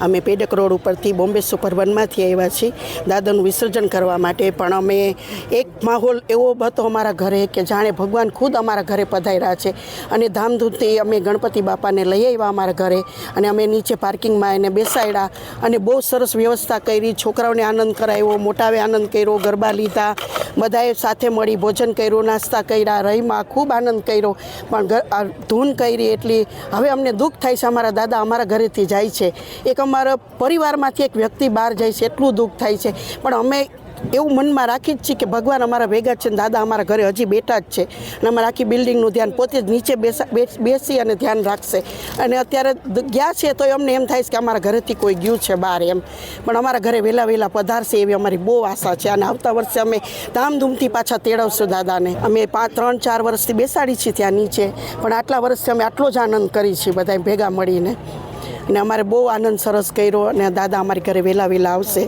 અમે પેડક રોડ ઉપરથી બોમ્બે સુપર વનમાંથી આવ્યા છીએ. દાદાનું વિસર્જન કરવા માટે પણ અમે એક માહોલ એવો હતો અમારા ઘરે કે જાણે ભગવાન ખુદ અમારા ઘરે પધાર્યા છે. અને ધામધૂમથી અમે ગણપતિ બાપાને લઈ આવ્યા અમારા ઘરે. અને અમે નીચે પાર્કિંગમાં એને બેસાડ્યા. અને બહુ સરસ વ્યવસ્થા કરી, છોકરાઓને આનંદ કરાવ્યો મોટાવે આનંદ કર્યો, ગરબા લીધા. બધાએ સાથે મળી ભોજન કર્યું, નાસ્તા કર્યા રહીમાં ખૂબ આનંદ કર્યો. પણ ધૂન કરી એટલી હવે અમને દુઃખ થાય છે, અમારા દાદા અમારા ઘરેથી જાય છે. એક અમારા પરિવારમાંથી એક વ્યક્તિ બહાર જાય છે, એટલું દુઃખ થાય છે. પણ અમે એવું મનમાં રાખી જ છીએ કે ભગવાન અમારા ભેગા છે દાદા અમારા ઘરે હજી બેઠા જ છે. અને અમારા આખી બિલ્ડિંગનું ધ્યાન પોતે જ નીચે બેસા, બેસી અને ધ્યાન રાખશે. અને અત્યારે ગયા છે તો અમને એમ થાય છે કે અમારા ઘરેથી કોઈ ગયું છે બહાર એમ. પણ અમારા ઘરે વહેલા વહેલા પધારશે એવી અમારી બહુ આશા છે. અને આવતા વર્ષે અમે ધામધૂમથી પાછા તેડવશું દાદાને. અમે પાંચ ત્રણ, ચાર વર્ષથી બેસાડી છીએ ત્યાં નીચે. પણ આટલા વર્ષથી અમે આટલો જ આનંદ કરી છીએ બધા ભેગા મળીને. અને અમારે બહુ આનંદ સરસ કર્યો અને દાદા અમારી ઘરે વહેલા વહેલા આવશે.